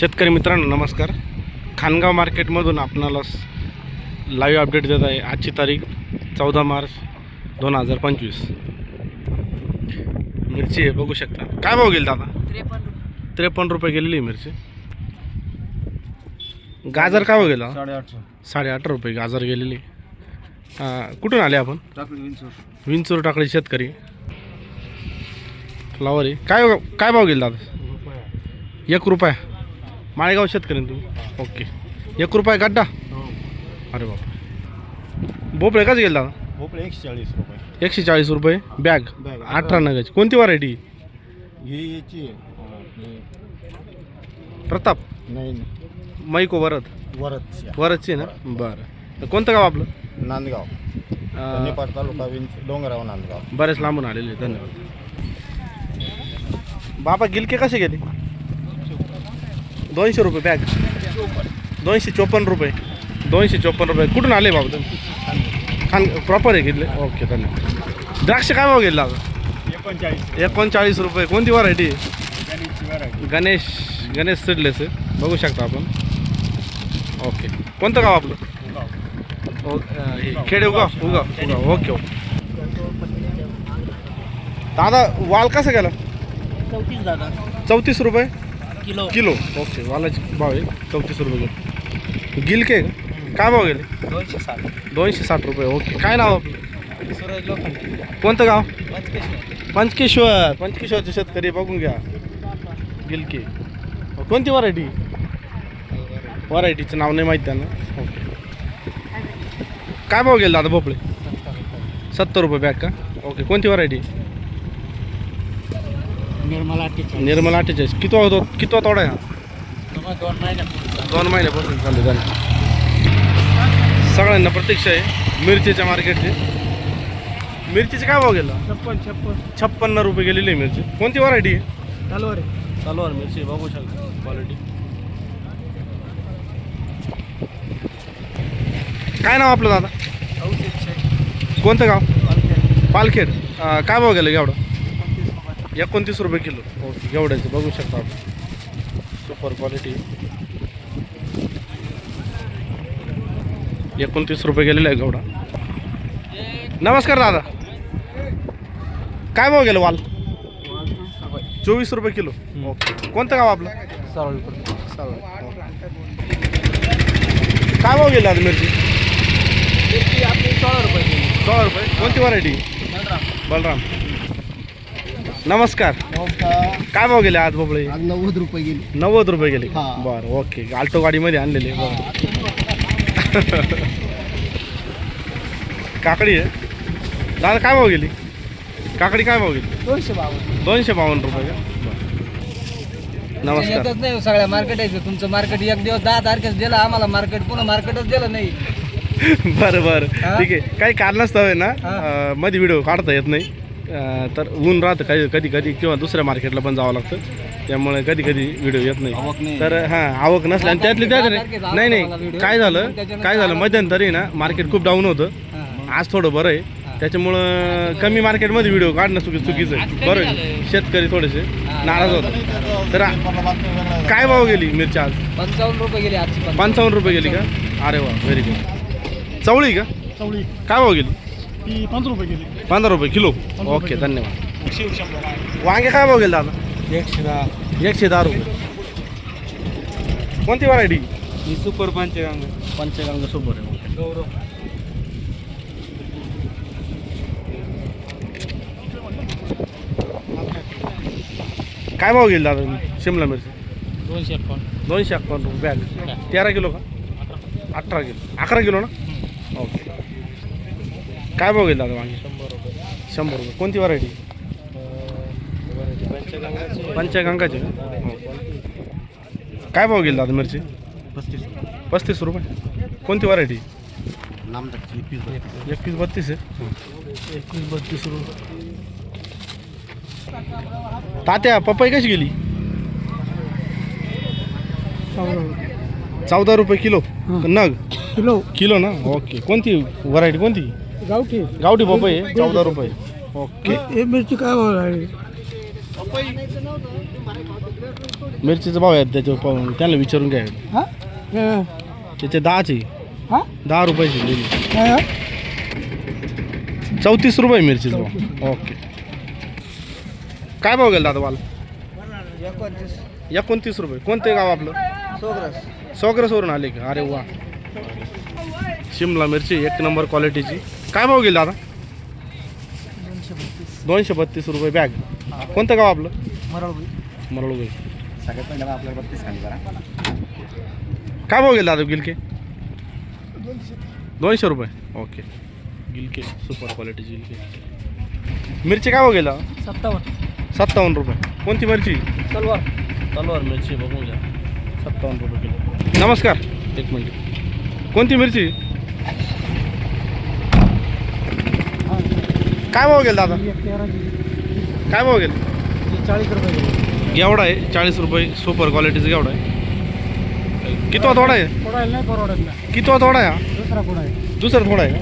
शेतकरी मित्रांनो नमस्कार. खानगाव मार्केटमधून आपणाला लाईव्ह अपडेट देत आहे. आजची तारीख चौदा मार्च दोन हजार पंचवीस. मिरची आहे बघू शकता. काय भाव गेली दादा? त्रेपन्न त्रेपन्न रुपये गेलेली आहे मिरची. गाजर काय भाव गेला? साडेआठ रुपये गाजर गेलेली हां कुठून आले आपण? टाकली विंचूर. विंचूर टाकळी शेतकरी. फ्लावर आहे. काय काय भाव गेला दादा? एक रुपया. माळेगाव शेतकरी ना तुम्ही? ओके. एक रुपया गड्डा अरे बाप भोपळे कसं गेला भोपळे एकशे चाळीस रुपये. एकशे चाळीस रुपये? बॅग. बॅग. अठरा नगाची. कोणती व्हरायटी ही याची आहे. प्रताप. नाही नाही. मैको वरद. वरद वरदची आहे ना बरं. कोणतं गाव आपलं? नांदगाव. अं, निपाट तालुका विंच डोंगराव नांदगाव. बरेच लांबून आलेले आहे. धन्यवाद. बाबा गिलके कसे गेले? दोनशे रुपये बॅग दोनशे चोपन्न रुपये. दोनशे चोपन्न रुपये. कुठून आले बाबा तुम्ही? खान प्रॉपर आहे घेतले. ओके धन्यवाद. द्राक्ष काय भाव गेला एकोणचाळीस. एकोणचाळीस रुपये. कोणती व्हरायटी गणेश गणेश सिडलेस बघू शकता आपण. ओके कोणतं गाव आपलं? हे खेडे उगा उगा उगा ओके ओके दादा वाल कसं गेला? चौतीस दादा. चौतीस रुपये? किलो. किलो. ओके वालाची भाव आहे चौतीस रुपये किलो. गिलके का? काय भाव गेले? दोनशे साठ. दोनशे साठ रुपये ओके. काय नाव? आपलं सूरज लोखंडे. कोणतं गाव? पंचकेश्वर. पंचकेश्वर. पंचकेश्वरचे शेतकरी बघून घ्या. गिलके कोणती व्हरायटी? व्हरायटीचं नाव नाही माहीत त्यांना. ओके. काय भाव गेला दादा भोपळे? सत्तर रुपये बॅग का? ओके कोणती व्हरायटी? निर्मला टीचर. निर्मला अठ्ठेचाळीस कितवा होतो कितवा तोडा आहे हा? दोन महिन्यापूर्वी दोन महिन्यापासून चालू झाले. सगळ्यांना प्रतीक्षा आहे मिरचीच्या मार्केटचे. मिरचीचे काय भाव गेला? छप्पन छप्पन. छप्पन्न रुपये गेलेली आहे मिरची. कोणती व्हरायटी आहे? चालू रे तलवार मिरची बघू शकता. क्वालिटी काय नाव आपलं दादा? कोणतं गाव? पालखेड. अं, काय भाव गेलं एवढं? एकोणतीस रुपये किलो. ओके एवढ्याचं बघू शकता आपण. सुपर क्वालिटी एकोणतीस रुपये गेलेलं आहे गवडा नमस्कार दादा. काय भाव गेलं वाल? चोवीस रुपये किलो. ओके. कोणतं गाव आपलं? काय भाव गेला आज मिरची? आपली सोळा रुपये किलो. सोळा रुपये. कोणती व्हरायटी बलराम. नमस्कार. काय भाव गेले आज भोपळे? आज नव्वद रुपये गेली. नव्वद रुपये गेले. हा. बरं ओके. आल्टो गाडीमध्ये आणलेले काकडी आहे. दादा काय भाव गेली? काकडी काय भाव गेली? दोनशे बावन्न. दोनशे बावन्न रुपये का? बरं. नमस्कार. येतच नाही हो सगळ्या मार्केट आहे. तुमचं मार्केट एक दिवस दहा तारखेच दिलं आम्हाला मार्केट पुन्हा मार्केटच दिलं नाही. बरं बरं. हा? ठीक आहे. काही कारणास्तव आहे ना हा. अं, मध्ये व्हिडिओ काढता येत नाही. तर ऊन राहतं काही कधी कधी किंवा दुसऱ्या मार्केटला पण जावं लागतं. त्यामुळे कधी कधी व्हिडिओ येत आवक नाही. तर हां आवक नसल्या आणि त्यातली त्यात नाही नाही. काय झालं? काय झालं? मध्यंतरी ना मार्केट खूप डाऊन होतं. हा. आज थोडं बरं आहे. त्याच्यामुळं कमी मार्केटमध्ये व्हिडिओ काढणं चुकी चुकीचं आहे. बरं आहे. शेतकरी थोडेसे हा. नाराज होतात. तर काय भाव गेली मिरची आज? पंचावन्न रुपये गेली. पंचावन्न रुपये गेली का? अरे वा व्हेरी गुड चवळी का? चवळी. काय भाव गेली? ती पंधरा रुपये गेली पंधरा रुपये किलो. ओके धन्यवाद. वांगे काय भाव गेले दादा? एकशे दहा. एकशे दहा रुपये. कोणती व्हरायटी ही सुपर पंचगंगा. पंचगंगा सुपर आहे ओके. गौरव. काय भाव गेले दादा? शिमला मिरची. दोनशे अकाउंट दोनशे रुपये. बॅग तेरा किलो का? अठरा किलो. अकरा किलो ना? ओके. काय भाव गेले दादा वांगे शंभर रुपये. शंभर रुपये कोणती व्हरायटी पंचगंगाची. काय भाव गेले दादा मिरची? पस्तीस. पस्तीस रुपये. कोणती व्हरायटी एकवीस बत्तीस. आहे? एकवीस बत्तीस रुपये. तात्या पपई कशी गेली? चौदा रुपये. किलो. नग? किलो. किलो ना? ओके. कोणती व्हरायटी कोणती? गावठी. गावठी पपई आहे चौदा रुपये. ओके. हे मिरची काय भाव आहे? मिरचीचा भाव आहे त्याच्यावर पाहून त्याला विचारून घ्या. हा? त्याचे दहाचे. हा? दहा रुपयाचे दिली. चौतीस रुपये मिरचीचा भाव. ओके. काय भाव गेला दादा मला एकोणतीस एकोणतीस रुपये. कोणते गाव आपलं? सोग्रस. सोग्रसवरून आले का? अरे वा. शिमला मिरची एक नंबर क्वालिटीची काय भाव गेला दादा? दोनशे बत्तीस. रुपये बॅग कोणतं गाव आपलं? मरळबुई मरळगोई सगळ्यात पहिल्यांदा आपल्याला बत्तीस खाली करा. काय भाव गेला दादा गिलके? दोनशे. रुपये. ओके गिलके सुपर क्वालिटीची गिलके. मिरची काय भाव गेला? सत्तावन्न. सत्तावन्न रुपये. कोणती मिरची? तलवार. तलवार मिरची बघून घ्या. सत्तावन्न रुपये किलो. नमस्कार. एक मिनिट. कोणती मिरची? काय भाव गेला दादा? काय भाव गेला? चाळीस रुपये गेवडा आहे चाळीस रुपये सुपर क्वालिटीचा गेवडा आहे. कितवा थोडा आहे? कितवा थोडा आहे? हा? दुसरा कुडाय दुसरा थोडा आहे